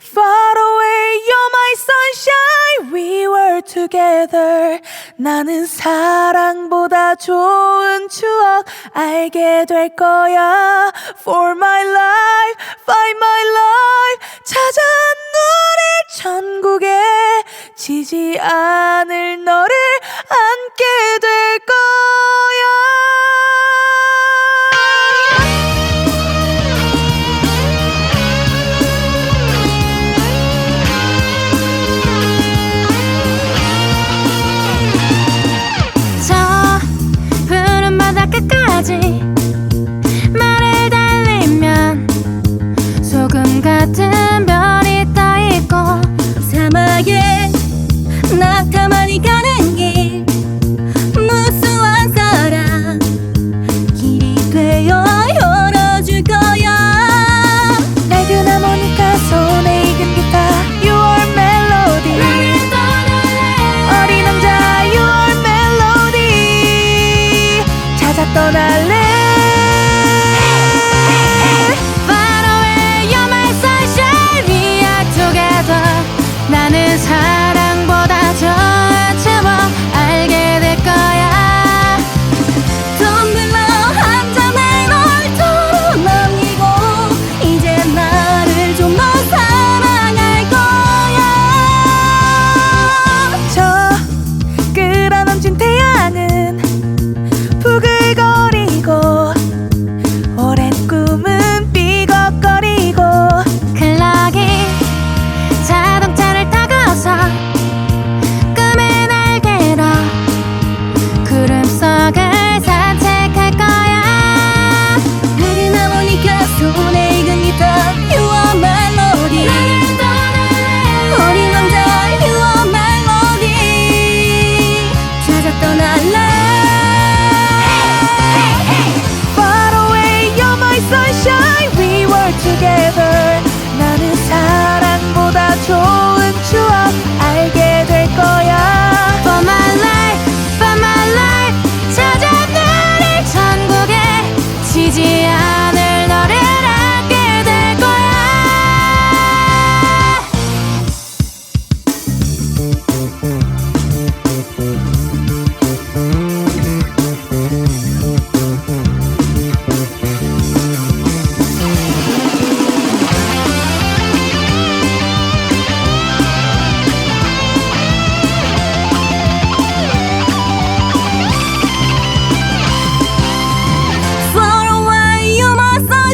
Far away, you're my sunshine. We were together. 나는 사랑보다 좋은 추억 알게 될 거야. For my life, find my life. 찾아 우리 천국에 지지 않을 너를 안게 될 거야. 自。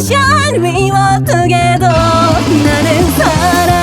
shine we walk together 나는 사랑